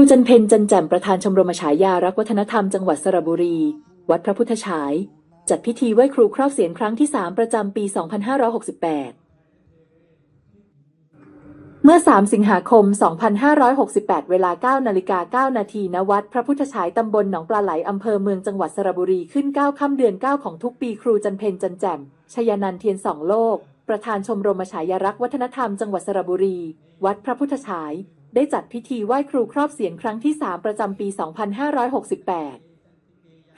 ครูจันเพนจันแจ่มประธานชมรมฉายารักวัฒนธรรมจังหวัดสระบุรี วัดพระพุทธฉาย จัดพิธีไหว้ครูครอบเสียนครั้งที่ 3 ประจำปี 2568 เมื่อ 3 สิงหาคม 2568 เวลา 9 นาฬิกา 9 นาทีณวัดพระพุทธฉายตำบลหนองปลาไหลอำเภอเมืองจังหวัดสระบุรีขึ้น 9 ค่ำเดือน 9 ของทุกปีครูจันเพนจันแจ่มชยานันเทียนสองโลก ประธานชมรมฉายารักวัฒนธรรมจังหวัดสระบุรี วัดพระพุทธฉาย ได้จัดพิธีไหว้ครูครอบเสียนครั้งที่ 3 ประจำปี 2568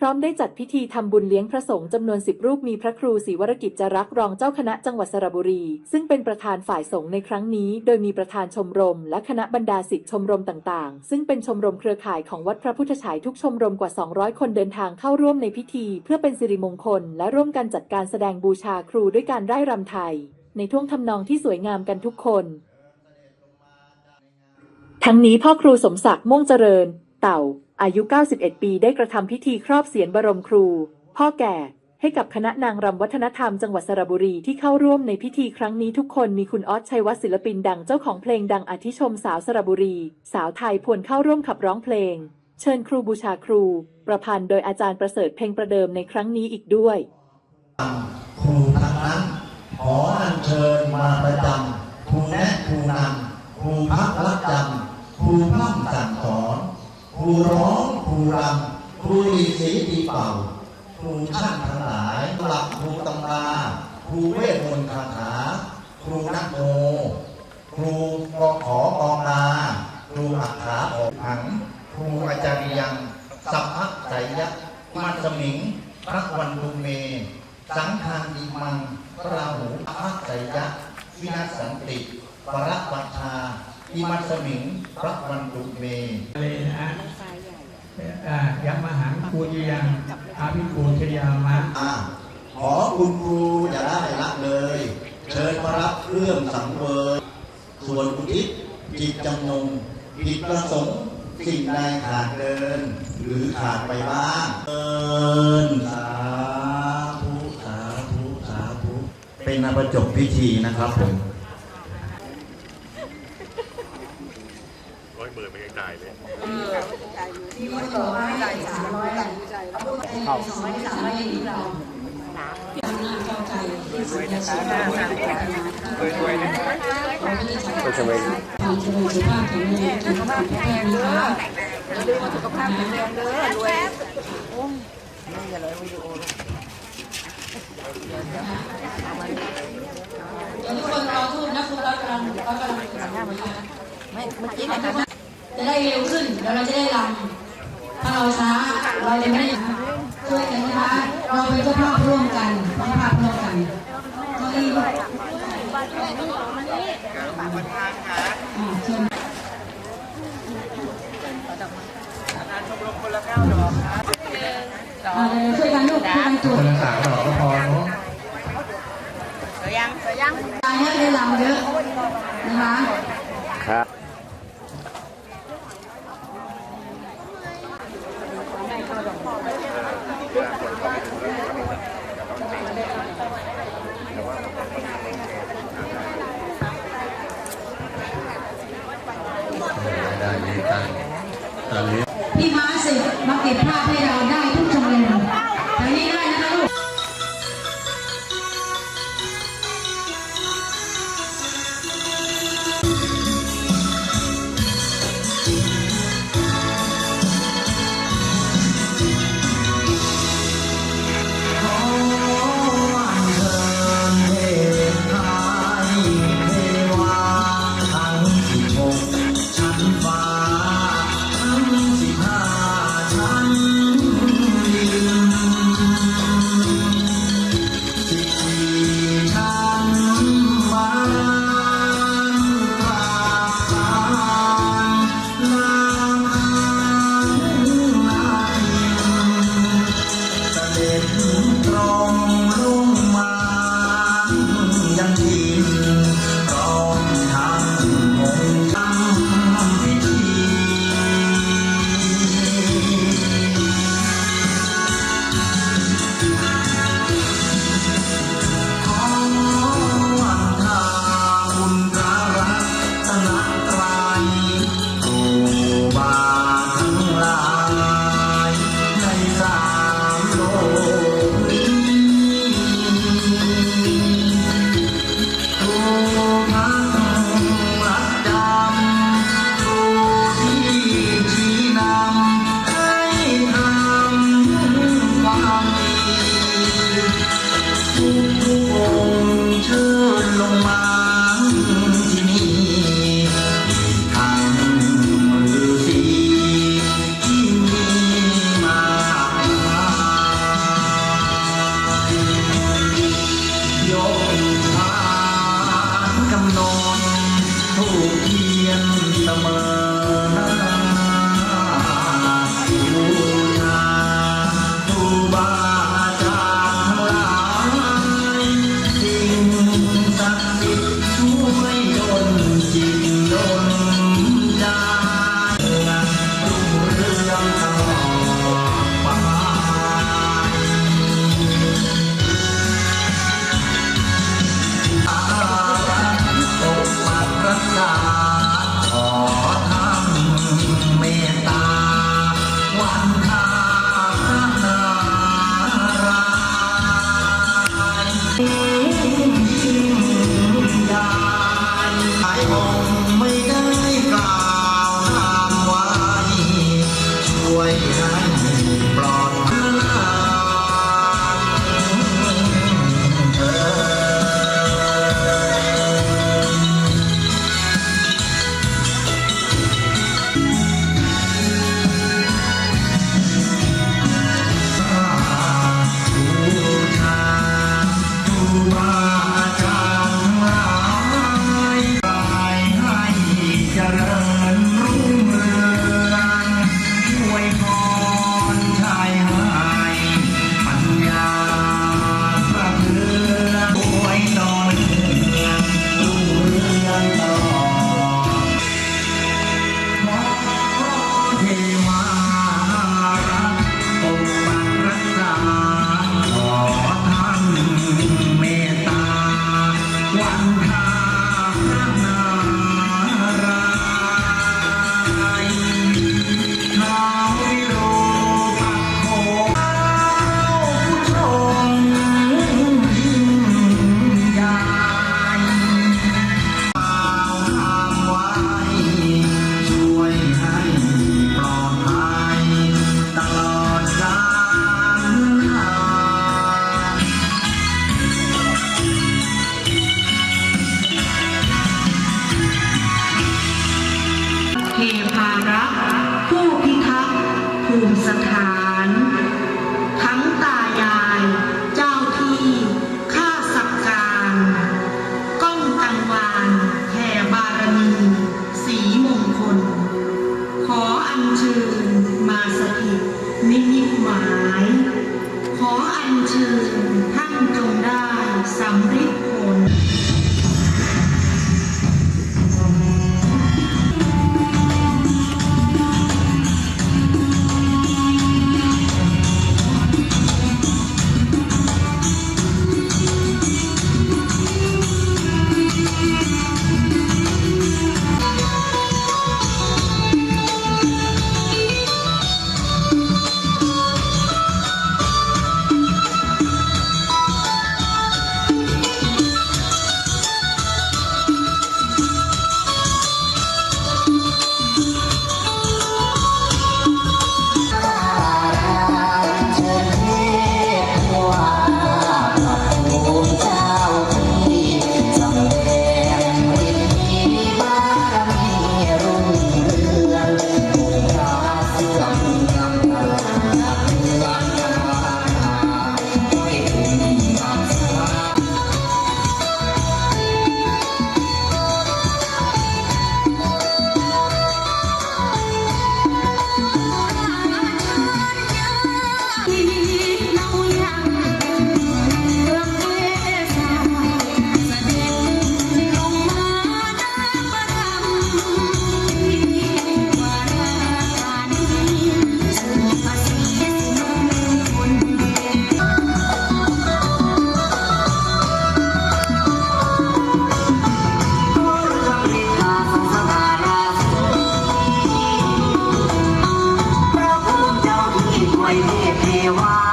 พร้อมได้จัดพิธีทำบุญเลี้ยงพระสงฆ์จำนวน 10 รูปมีพระครูศรีวรกิจจรักรองเจ้าคณะจังหวัดสระบุรี ซึ่งเป็นประธานฝ่ายสงฆ์ในครั้งนี้ โดยมีประธานชมรม และคณะบรรดาศิษย์ชมรมต่างๆ ซึ่งเป็นชมรมเครือข่ายของวัดพระพุทธฉายทุกชมรมกว่า 200 คนเดินทางเข้าร่วมในพิธี เพื่อเป็นสิริมงคล และร่วมกันจัดการแสดงบูชาครูด้วยการไร้รำไทย ในท่วงทำนองที่สวยงามกันทุกคน ทั้งนี้พ่อครูสมศักดิ์ม่วงเจริญ เต่า อายุ 91 ปีได้กระทำพิธีครอบเสียนบรมครู พ่อแก่ให้กับคณะนางรำวัฒนธรรมจังหวัดสระบุรีที่เข้าร่วมในพิธีครั้งนี้ทุกคนมีคุณออสชัยวัฒน์ศิลปินดังเจ้าของเพลงดังอาทิชมสาวสระบุรี สาวไทยพวนเข้าร่วมขับร้องเพลง เชิญครูบูชาครู ประพันธ์โดยอาจารย์ประเสริฐเพ่งประเดิมในครั้งนี้อีกด้วย ครูทั้งนั้น ขออัญเชิญมาประจำครูแนะครูนำครูพักรักจำ ครูพร่ำสั่งสอน ครูร้อง ครูรำ ครูดีสีตีเป่า ครูช่างทั้งหลายหลักครูตำราครูเวทมนต์คาถา ครูนักโมครูกอขอกองนาครูอักขาออกหัง ครูอาจารย์ยัง สัพพะไสยะมัสมิง พระวันดุเม สังฆานิมังพระราหูพะไสยะวินาศสันติ ปรปัชชา อิมัสมิงพระวันดุเมเลยนะอ่ายังมหังคูยยังอาภิปูชยามะอ่าขอคุณครูอย่าได้ละเลย เชิญมารับเครื่องสังเวยส่วนอุทิศจิตจำนงผิดประสงค์สิ่งใดขาดเดิน หรือขาดไปบ้างเอินสาธุสาธุสาธุเป็นอภิจบพิธีนะครับผม ร้อย เบอร์ไม่ยังจ่ายเลยความเจริญสุขภาพแข็งแรงสุขภาพแข็งแรงนะคะสุขภาพแข็งแรงเด้อรวยเดี๋ยวทุกคนรอทูบนะคุณรากำลังรากำลังไม่เมื่อกี้ จะได้เร็วขึ้นเดี๋ยวเราจะได้รำถ้าเราช้าเราจะไม่ได้ช่วยกันนะคะเราเป็นเจ้าภาพร่วมกันเจ้าภาพร่วมกันก็รีบอ่าเชิญอ่าเดี๋ยวช่วยกันลูกช่วยกันจุดคนละสามดอกก็พอเนาะตายให้ได้ลำเยอะนะคะ ครับ ได้ดีตั้งตอนนี้ พี่ม้าสิมาเก็บ ภาพ พ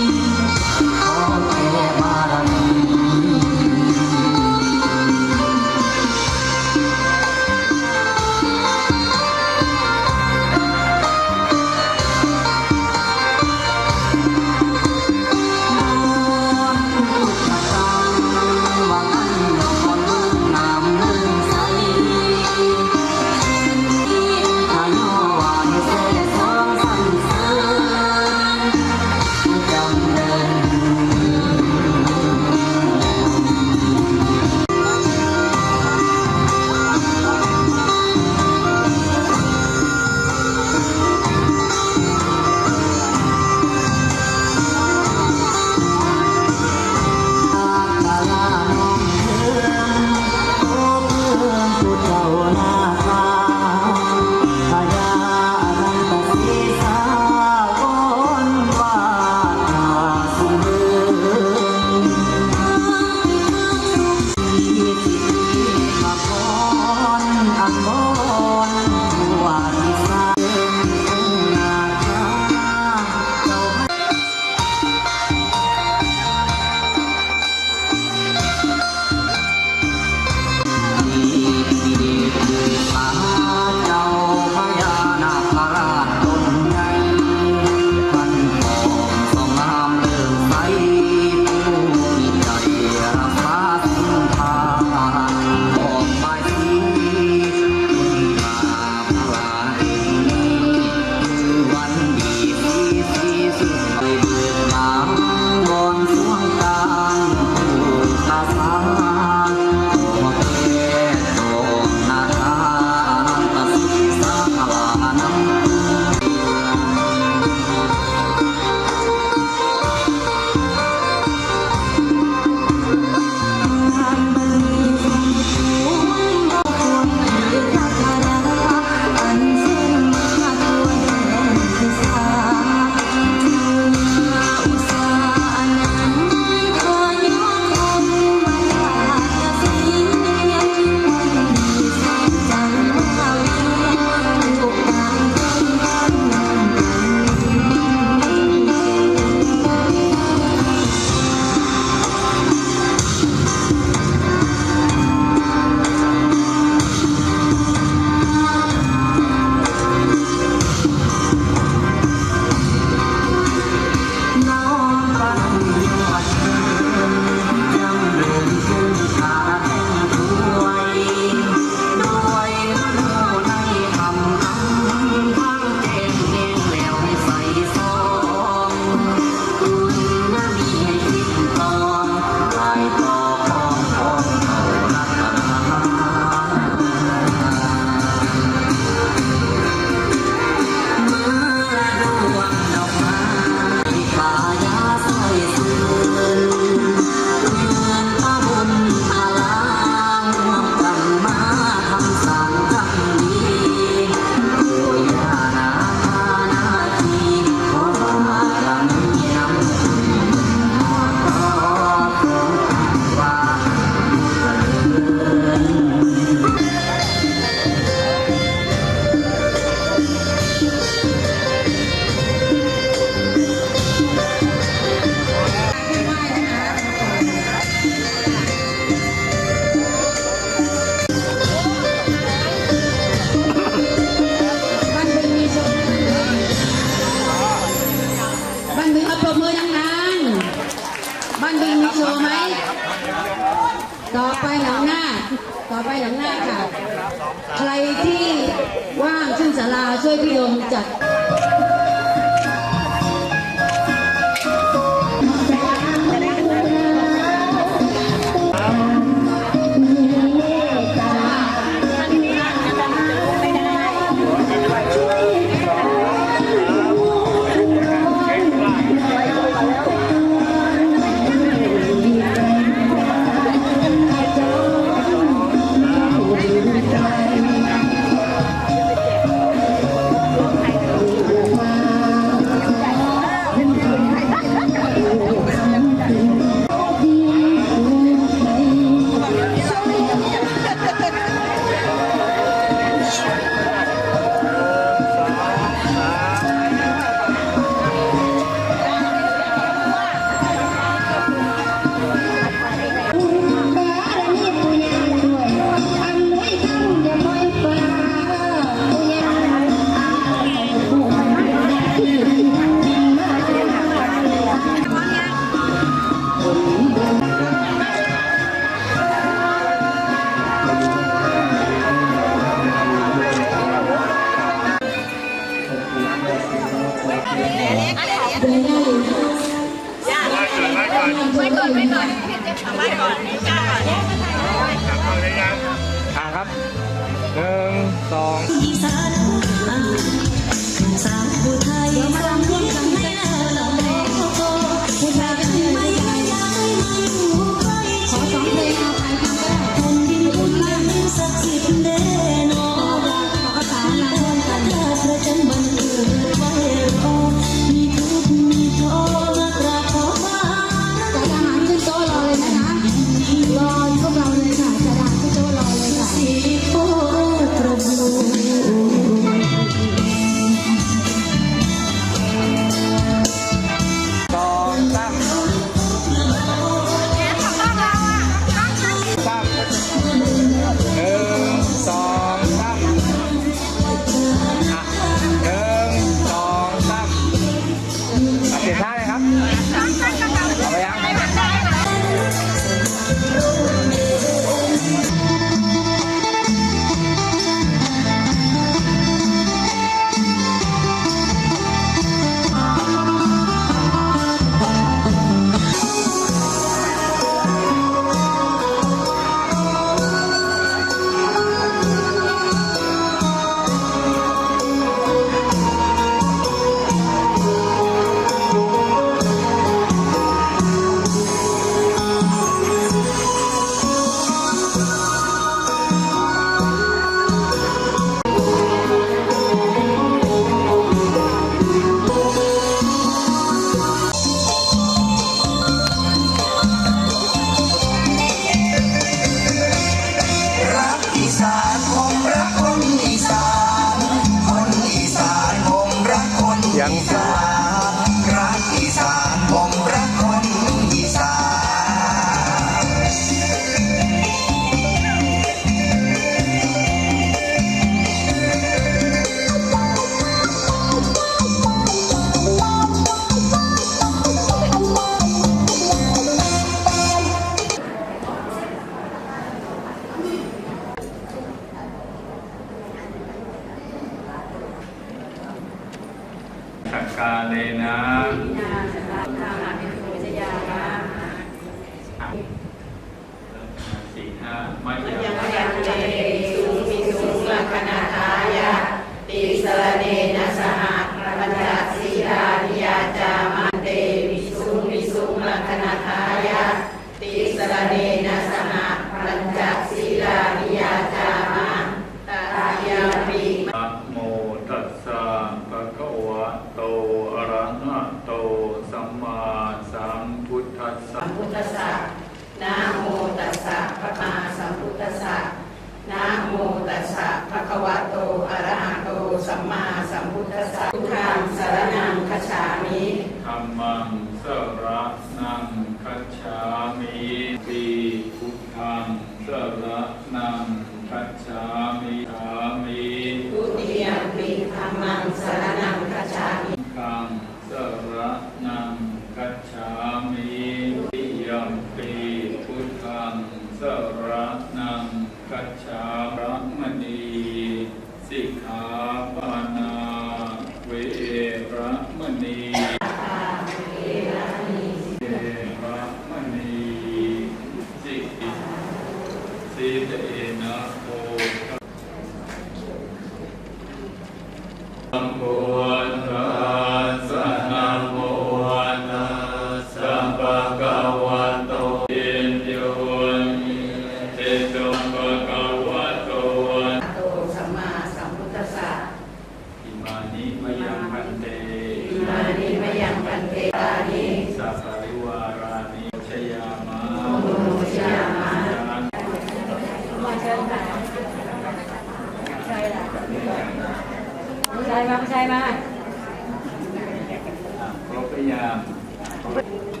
บหรือยัง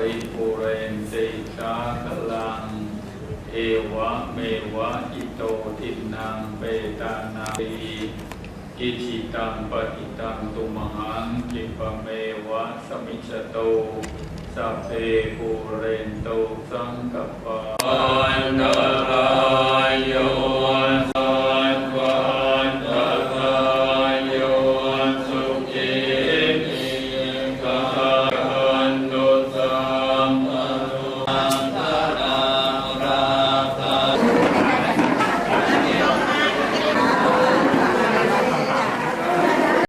ริปุเรนติสาคลัง เอวะเมวะอิโตทินังเปตานาปีอิชิตังปฏิตังตุมหังกิปเมวะสมิจโตสัพเพปุเรนโตสังกปปะอันตราย